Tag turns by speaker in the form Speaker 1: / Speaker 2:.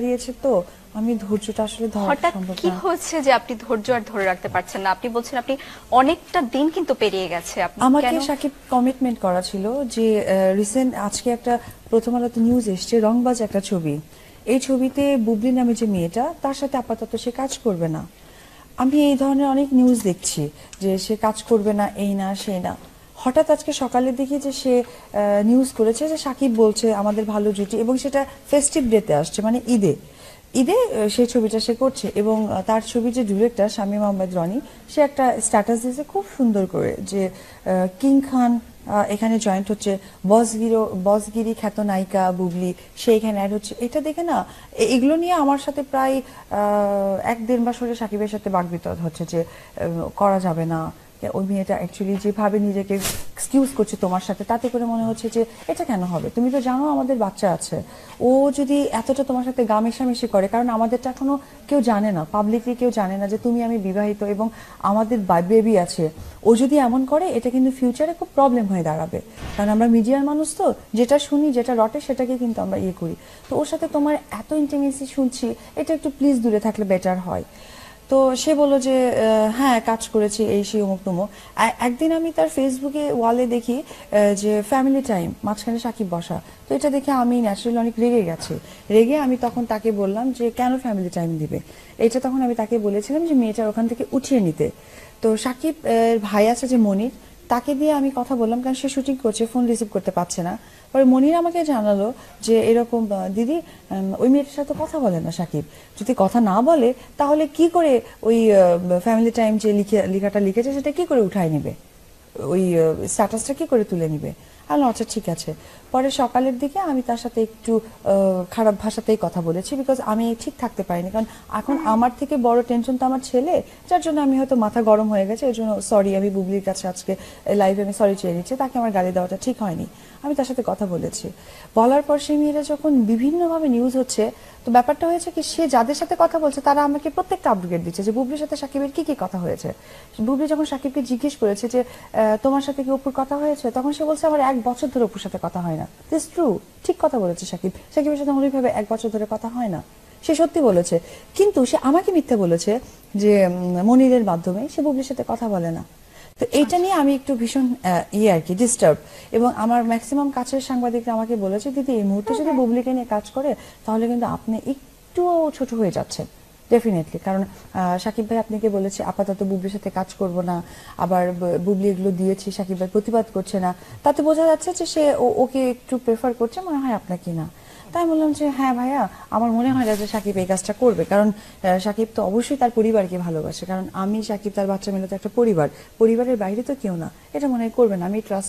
Speaker 1: দাঁড়িয়েছে তো আমি ধৈর্যটা আসলে
Speaker 2: হঠাৎ কি হচ্ছে যে আপনি ধৈর্য আর ধরে রাখতে পারছেন না? আপনি বলছেন আপনি অনেকটা দিন কিন্তু পেরিয়ে গেছে। আপনি
Speaker 1: আমাকে সাকিব কমিটমেন্ট করা ছিল যে রিসেন্ট আজকে একটা প্রথম আলোতে নিউজ এসছে রংবাজ একটা ছবি। এই ছবিতে বুবলি নামে যে মেয়েটা তার সাথে আপাতত সে কাজ করবে না। আমি এই ধরনের অনেক নিউজ দেখছি যে সে কাজ করবে না এই না সেই না। হঠাৎ আজকে সকালে দেখি যে সে নিউজ করেছে যে সাকিব বলছে আমাদের ভালো জুটি এবং সেটা ফেস্টিভ ডেতে আসছে মানে ঈদে। ঈদে সেই ছবিটা সে করছে এবং তার ছবি যে ডিরেক্টর শামীম আহমেদ রনি, সে একটা স্ট্যাটাস দিয়েছে খুব সুন্দর করে যে কিং খান এখানে জয়েন্ট হচ্ছে বসগিরো, বসগিরি খ্যাত নায়িকা বুবলি, সে এখানে অ্যাড হচ্ছে। এটা দেখে না এগুলো নিয়ে আমার সাথে প্রায় এক দেড় মাস হলে সাকিবের সাথে বাগবিতদ হচ্ছে যে করা যাবে না ওই মেয়েটা অ্যাকচুয়ালি যেভাবে নিজেকে এক্সকিউজ করছে তোমার সাথে, তাতে করে মনে হচ্ছে যে এটা কেন হবে? তুমি তো জানো আমাদের বাচ্চা আছে। ও যদি এতটা তোমার সাথে গা মেশামেশি করে, কারণ আমাদেরটা এখনও কেউ জানে না পাবলিকলি কেউ জানে না যে তুমি আমি বিবাহিত এবং আমাদের বেবি আছে। ও যদি এমন করে, এটা কিন্তু ফিউচারে খুব প্রবলেম হয়ে দাঁড়াবে। কারণ আমরা মিডিয়ার মানুষ তো, যেটা শুনি, যেটা রটে, সেটাকে কিন্তু আমরা ইয়ে করি। তো ওর সাথে তোমার এত ইন্টিমেসি শুনছি, এটা একটু প্লিজ দূরে থাকলে বেটার হয়। তো সে বলল যে হ্যাঁ কাজ করেছি, এই, সেই, অমুক, তমুক। একদিন আমি তার ফেসবুকে ওয়ালে দেখি যে ফ্যামিলি টাইম মাঝখানে সাকিব বসা। তো এটা দেখে আমি ন্যাচারালি অনেক রেগে গেছে। রেগে আমি তখন তাকে বললাম যে, কেন ফ্যামিলি টাইম দিবে? এটা তখন আমি তাকে বলেছিলাম যে, মেয়েটার ওখান থেকে উঠিয়ে নিতে। তো সাকিব ভাই আছে যে মনির তাকে দিয়ে আমি কথা বললাম কারণ সে শুটিং করছে ফোন রিসিভ করতে পারছে না। পরে মনির আমাকে জানালো যে এরকম দিদি ওই মেয়েটার সাথে কথা বলে না সাকিব। যদি কথা না বলে, তাহলে কি করে ওই ফ্যামিলি টাইম যে লিখে, লেখাটা লিখেছে, সেটা কি করে উঠায় নেবে? ওই স্ট্যাটাসটা কি করে তুলে নিবে? আলো আচ্ছা ঠিক আছে। পরে সকালের দিকে আমি তার সাথে একটু খারাপ ভাষাতেই কথা বলেছি বিকজ আমি ঠিক থাকতে পারিনি। কারণ এখন আমার থেকে বড় টেনশন তো আমার ছেলে যার জন্য আমি হয়তো মাথা গরম হয়ে গেছে এর জন্য সরি আমি বুবলির কাছে আজকে লাইভে আমি সরি চেয়ে নিচ্ছি তাকে আমার গালি দেওয়াটা ঠিক হয়নি। আমি তার সাথে কথা বলেছি। বলার পর সেই মেয়েরা যখন বিভিন্নভাবে নিউজ হচ্ছে তো ব্যাপারটা হয়েছে কি সে যাদের সাথে কথা বলছে তারা আমাকে প্রত্যেকটা আপডেট দিচ্ছে যে বুবলির সাথে সাকিবের কি কি কথা হয়েছে? বুবলি যখন সাকিবকে জিজ্ঞেস করেছে যে তোমার সাথে কি অপুর কথা হয়েছে? তখন সে বলছে আমার এক বছর ধরে অপুর সাথে কথা হয় না। দিস ট্রু ঠিক কথা বলেছে সাকিব। সাকিবের সাথে আমার ওইভাবে এক বছর ধরে কথা হয় না। সে সত্যি বলেছে। কিন্তু সে আমাকে মিথ্যে বলেছে যে মনিরের মাধ্যমে সে বুবলির সাথে কথা বলে না। তো এইটা নিয়ে আমি একটু ভীষণ ইয়ে আর কি ডিস্টার্ব এবং আমার ম্যাক্সিমাম কাছের সাংবাদিকরা আমাকে বলেছে দিদি এই মুহূর্তে যদি বুবলিকে নিয়ে কাজ করে তাহলে কিন্তু আপনি একটুও ছোট হয়ে যাচ্ছেন। ডেফিনেটলি কারণ সাকিব ভাই আপনাকে বলেছে, আপাতত বুবলির সাথে কাজ করব না, আবার বুবলি এগুলো দিয়েছি, সাকিব ভাই প্রতিবাদ করছে না। তাতে বোঝা যাচ্ছে যে সে ওকে একটু প্রেফার করছে, মনে হয় আপনাকে না। তাই বললাম যে হ্যাঁ ভাইয়া, আমার মনে হয় না যে সাকিব এই কাজটা করবে। কারণ সাকিব তো অবশ্যই তার পরিবারকে ভালোবাসে। কারণ আমি সাকিব, তার বাচ্চা মিলে তো একটা পরিবার। পরিবারের বাইরে তো কেউ না। এটা মনে হয় করবে না। আমি ট্রাস্ট